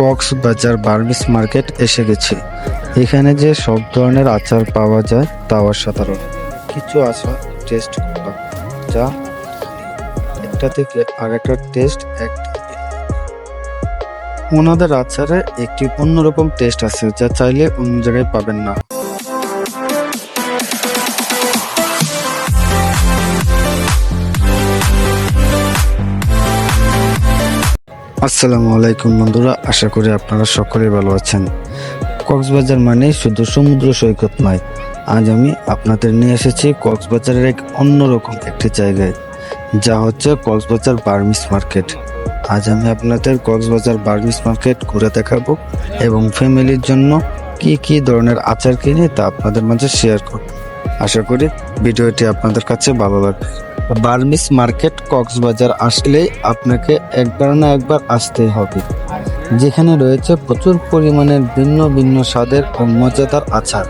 Cox's Bazar Burmese market এসে গেছি। এখানে যে সব ধরনের আচার পাওয়া যায়, তা সাধারণ কিছু আচার টেস্ট করলাম যা একটা থেকে আরেকটার টেস্ট এক ওনাদের আচারে একটি অন্যরকম টেস্ট আছে, যা চাইলে অন্য জায়গায় পাবেন না। আসসালামু আলাইকুম বন্ধুরা, আশা করি আপনারা সকলেই ভালো আছেন। কক্সবাজার মানে শুধু সমুদ্র সৈকত নয়, আজ আমি আপনাদের নিয়ে এসেছি কক্সবাজারের এক অন্যরকম একটি জায়গায়, যা হচ্ছে কক্সবাজার বার্মিস মার্কেট। আজ আমি আপনাদের কক্সবাজার বার্মিস মার্কেট ঘুরে দেখাবো এবং ফ্যামিলির জন্য কি কি ধরনের আচার কিনে তা আপনাদের মাঝে শেয়ার করব। আশা করি ভিডিওটি আপনাদের কাছে ভালো লাগবে। বার্মিস মার্কেট কক্সবাজার আসলে আপনাকে একবার না একবার আসতেই হবে। যেখানে রয়েছে প্রচুর পরিমাণের ভিন্ন ভিন্ন স্বাদের ও মজাদার আচার,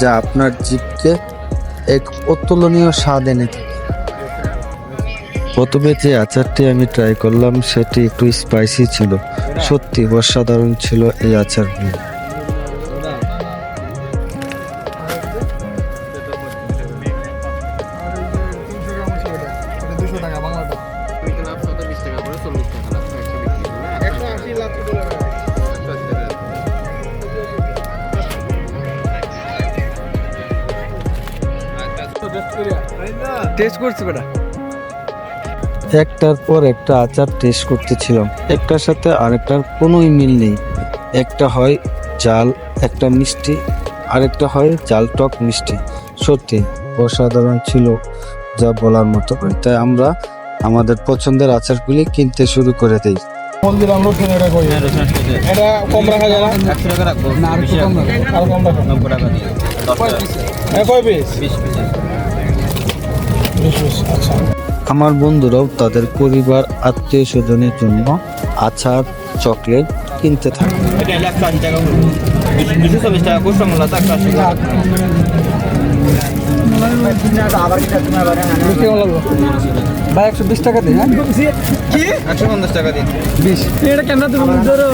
যা আপনার জীবকে এক অতুলনীয় স্বাদ এনে থাকে প্রথমে যে আচারটি আমি ট্রাই করলাম, সেটি একটু স্পাইসি ছিল। সত্যি অসাধারণ ছিল এই আচারগুলো। টেস্ট করছি বেটা? একটার পর একটা আচার টেস্ট করতেছিলাম। একটার সাথে আরেকটার কোনোই মিল নেই। একটা হয় জাল একটা মিষ্টি আরেকটা হয় জাল টক মিষ্টি। সত্যি অসাধারণ ছিল যা বলার মতো করে। তাই আমরা আমাদের পছন্দের আচারগুলি কিনতে শুরু করে দিই। ফোন দিলাম রসুন এটা কই এটা কম রাখা যায় না? একশো টাকা রাখব না আর কম রাখো। আর কম রাখো নব্বই টাকা দিয়ে। দশ কয় পিস বিশ পিস? বিশ পিস আমার বন্ধুরাও তাদের পরিবার আত্মীয় স্বজনের জন্য আচার চকলেট কিনতে থাকে। টাকা ভাই একশো বিশ দিন হ্যাঁ? একশো পঞ্চাশ টাকা দিন। বিশ এটা কেন তুমি ধরো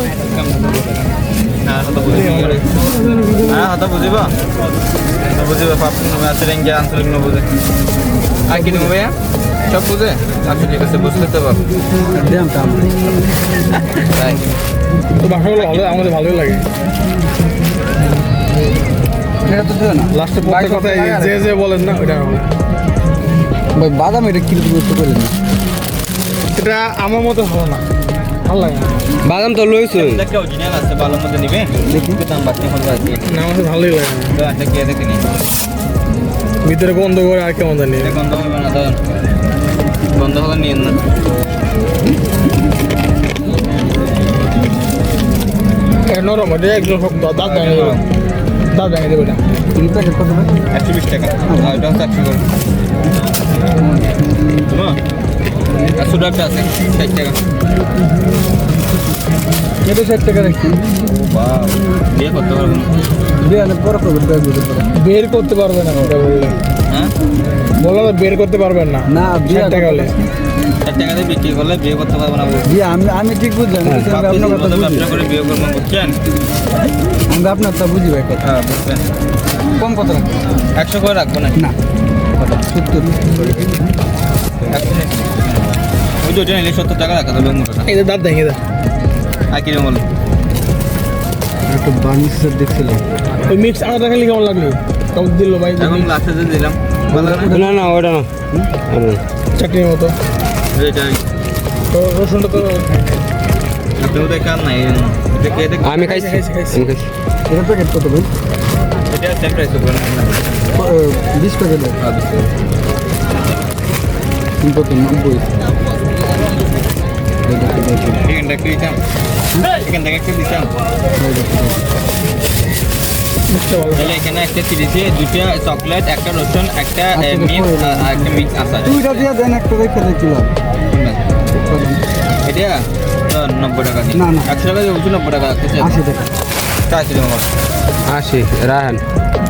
হ্যাঁ বুঝিব। হ্যাঁ বুঝিব আছে রেঞ্জে আঞ্চলিক আর কি নেব সব বুঝে? আচ্ছা ঠিক আছে বুঝলে তো পাবো দাম দাম তো ভাষাগুলো ভালো আমাদের ভালোই লাগে। এটা তো দিও না। লাস্টে প্রত্যেক যে যে বলেন না। ভাই বাদাম এটা পারি না এটা আমার মতো ভালো না। ভালো লাগে না। বাদাম তো লইছো একটা অরিজিনাল আছে ভালো মতো নিবে দেখি। দাম বাড়তে হলো আর না আমার ভালোই লাগে না। তো কে দেখে নি ভিতরে গন্ধ করে আর কেমন জানি। গন্ধ হবে না দাদা গন্ধ হলে নিয়েন না। নরম এটা একদম শক্ত। দাঁত ভেঙে দেবে। দাঁত ভেঙে দেবে এটা। তিন প্যাকেট কত? একশো বিশ টাকা। আর এটা হচ্ছে একশো আছে ষাট টাকা। এটা ষাট টাকা রাখছি বিয়ে করতে পারব না। বের করতে পারবে না ওটা বললে। হ্যাঁ? বললাম বের করতে পারবেন না। না বিয়ে ষাট টাকা হলে। বিক্রি করলে বিয়ে করতে পারব না আমি আমি ঠিক বুঝলাম আপনার কথা বুঝি। করে বিয়ে করব বুঝছেন? আমি আপনার তা বুঝি ভাই কথা। হ্যাঁ বুঝছেন। কম কত রাখব। একশো করে রাখব না না সত্তর। দুটো নিলে সত্তর টাকা রাখা তাহলে মোটাটা। এটা দাঁত দেখে দা আর কিরম বলো? একটা বার্নিশার দেখছিলাম। ওই মিক্স আনা রাখালে কেমন লাগল? কেমন দিল ভাই? এখন লাস্টে যে দিলাম। না না ওটা না। চাটনির মতো। তো রসুনটা তো আপনিও দেখান নাই। আমি খাইছি খাইছি খাইছি এটা প্যাকেট কত ভাই আর 20 কিন্তু তো 90 চিকেনটা একটু দিতাম চিকেনটাকে একটু দিতাম এখানে একটা চিলিতে দুটো চকলেট একটা রসুন একটা মিক্স আর একটা মিক্স আসা দুইটা দেন একটা রেখে নব্বই টাকা না নব্বই টাকা আশি টাকা। আশি টাকা আশি রাহেন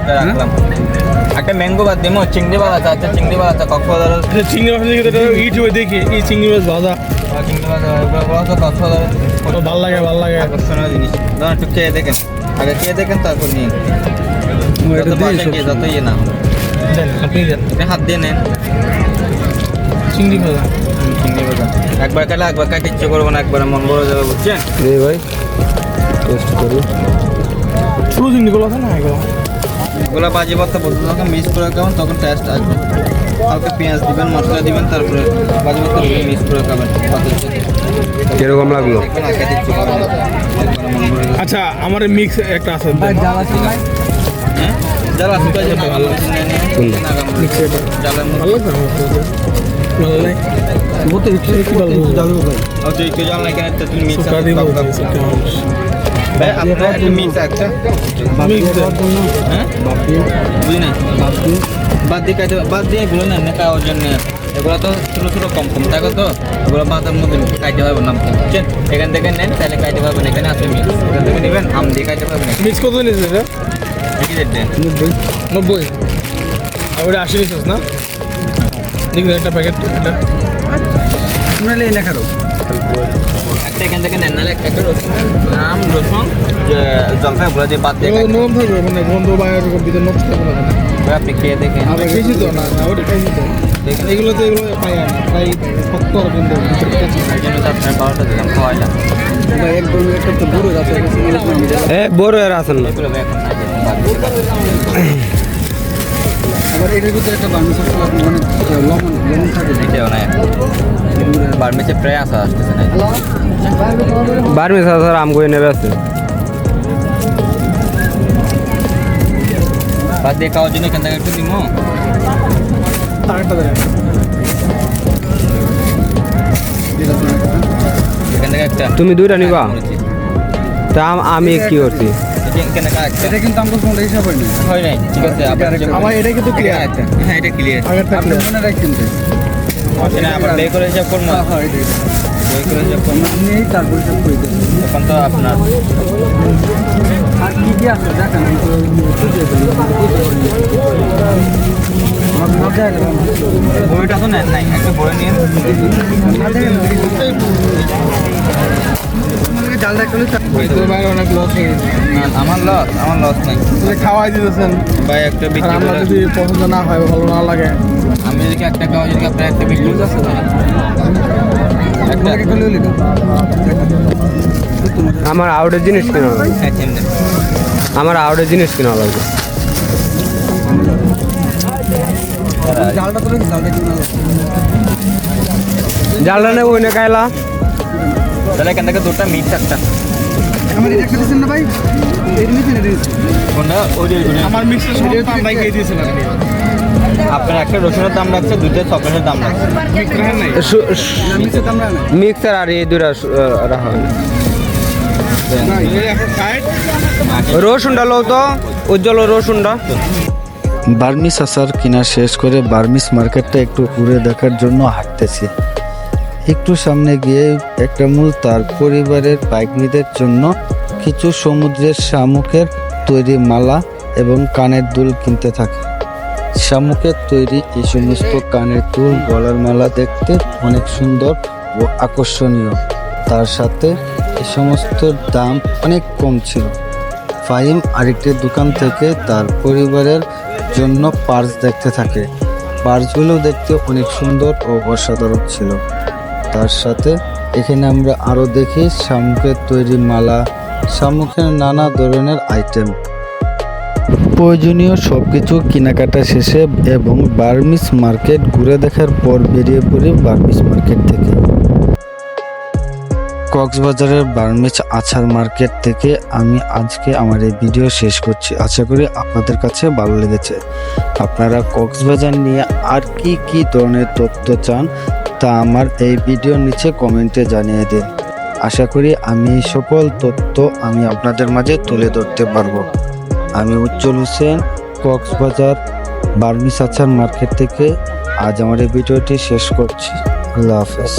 রাখলাম। একটা ম্যাঙ্গো বাদ দিমো চিংড়ি বাদ আছে আচ্ছা চিংড়ি বাদ আছে কক্সবাজার আচ্ছা চিংড়ি মাছ দেখে তো ইউটিউবে দেখি এই চিংড়ি মাছ ভাজা। চিংড়ি বাদ কক্সবাজার তো ভালো লাগে ভালো লাগে। আকর্ষণীয় জিনিস। ধরুন একটু খেয়ে দেখেন। আগে খেয়ে দেখেন তারপর নিন যত ইয়ে না হাত দিয়ে নেন। চিংড়ি ভাজা। হুম, চিংড়ি ভাজা। একবার খেলে একবার খাইতে ইচ্ছে করব না একবার মন ভরে যাবে বুঝছেন? রে ভাই টেস্ট করি। ছোটো চিংড়িগুলো আছে না এগুলো? এগুলো বাজে ভর্তা বলতে যখন মিক্স করে খাবেন তখন টেস্ট আসবে হালকা পেঁয়াজ দিবেন মশলা দিবেন তারপরে বাজি ভর্তা মিক্স করে খাবেন কীরকম লাগল মন। আচ্ছা আমার মিক্স একটা আছে হ্যাঁ যারা আছে তাই যাবে ভালো ভালো কাছে। ভালো লাগে না আপনার একটু মিক্স একটা হ্যাঁ? বুঝি নাই? বাদ দিয়ে। কাটে বাদ দিয়ে এগুলো না খাওয়ার জন্য এগুলো তো ছোটো ছোটো কম কম থাকে তো? এগুলো বাতার মধ্যে কাটতে পারবেন না বুঝছেন? এখান থেকে নেন তাহলে কাটতে পারবেন এখানে আছে মিক্স এখান থেকে নেবেন আম দিয়ে পারবেন মিক্স কত নিয়েছে নব্বই। আর ওটা আশি নিয়েছিস না? দেখবেন একটা প্যাকেট এটা তোমরা লেই না খারো একটা এখান থেকে নেন নাহলে একটা রসুন। আম রসুন যে জলপাই দিয়ে বাদ দিয়ে নরম থাকবে মানে গন্ধ বা এরকম ভিতরে নষ্ট থাকবে না আপনি খেয়ে দেখেন। আমরা তো না ওটা তো। দেখেন। এগুলো তো এগুলো পাই না প্রায় ভিতরে জন্য তো আপনার বারোটা দিলাম খাওয়াইলাম। একদম একটা তো বড় আছে বড় এর আছেন না। আবার এটার ভিতরে একটা মানে লবণ লবণ থাকে। এটাও প্রায় আসা আসতেছে না বার্মিস আছে আম করে নেবে আছে বাদ দিয়ে খাওয়ার জন্য এখান থেকে একটু দিমো আরেকটা দেন এখান থেকে একটা। তুমি দুইটা নিবা? তা আমি কি করছি? এটা কিন্তু হিসাব হয়নি। হয় নাই ঠিক আছে আমার এটা কিন্তু ক্লিয়ার একটা হ্যাঁ এটা ক্লিয়ার আপনি মনে রাখছেন আবার বে করে হিসাব করব হ্যাঁ এটাই বে করে হিসাব করব আমরা নিয়েই তারপর হিসাব করে তখন তো আপনার আর কি কি আছে দেখেন আমি তো আমার বইটা তো নেন নাই। একটা বই নিয়ে আমার লস আমার লস নাই খাওয়াই দিতেছেন। ভাই একটা আমরা যদি পছন্দ না হয় ভালো না লাগে যদি একটা খাওয়া যদি আপনার একটা বিক্রি করে একটা আমার আউটের জিনিস কেনা লাগবে? হ্যাঁ আমার আউটের জিনিস কেনা লাগবে? জালটা নেব ওই না কাইলা? তাহলে এখান থেকে দুটা মিক্স একটা। আমার এটা একটা না ভাই? এটা মিক্সের সময় পান্ডাই খেয়ে দিয়েছিলাম। আপনি আপনার একটা রসুনের দাম রাখছে দুইটা চকলেটের দাম রাখছে মিক্সের আর এই দুটা রাখা হয় রসুনটা লো তো উজ্জ্বল রসুনটা। বার্মিস আচার কিনা শেষ করে বার্মিস মার্কেটটা একটু ঘুরে দেখার জন্য হাঁটতেছি। একটু সামনে গিয়ে একটা মূল তার পরিবারের পাইকনিদের জন্য কিছু সমুদ্রের শামুকের তৈরি মালা এবং কানের দুল কিনতে থাকে। শামুকের তৈরি এই সমস্ত কানের দুল গলার মালা দেখতে অনেক সুন্দর ও আকর্ষণীয়। তার সাথে এ সমস্ত দাম অনেক কম ছিল। ফাহিম আরেকটি দোকান থেকে তার পরিবারের জন্য পার্স দেখতে থাকে। পার্সগুলো দেখতে অনেক সুন্দর ও অসাধারণ ছিল। তার সাথে এখানে আমরা আরও দেখি শামুকের তৈরি মালা, শামুকের নানা ধরনের আইটেম প্রয়োজনীয় সব কিছু কেনাকাটা শেষে এবং বার্মিস মার্কেট ঘুরে দেখার পর বেরিয়ে পড়ি বার্মিস মার্কেট থেকে। কক্সবাজারের বার্মিজ আছার মার্কেট থেকে আমি আজকে আমার এই ভিডিও শেষ করছি। আশা করি আপনাদের কাছে ভালো লেগেছে। আপনারা কক্সবাজার নিয়ে আর কি কি ধরনের তথ্য চান তা আমার এই ভিডিওর নিচে কমেন্টে জানিয়ে দিন। আশা করি আমি সকল তথ্য আমি আপনাদের মাঝে তুলে ধরতে পারব। আমি উজ্জ্বল হোসেন, কক্সবাজার বার্মিস আচার মার্কেট থেকে আজ আমার এই ভিডিওটি শেষ করছি। আল্লাহ হাফেজ।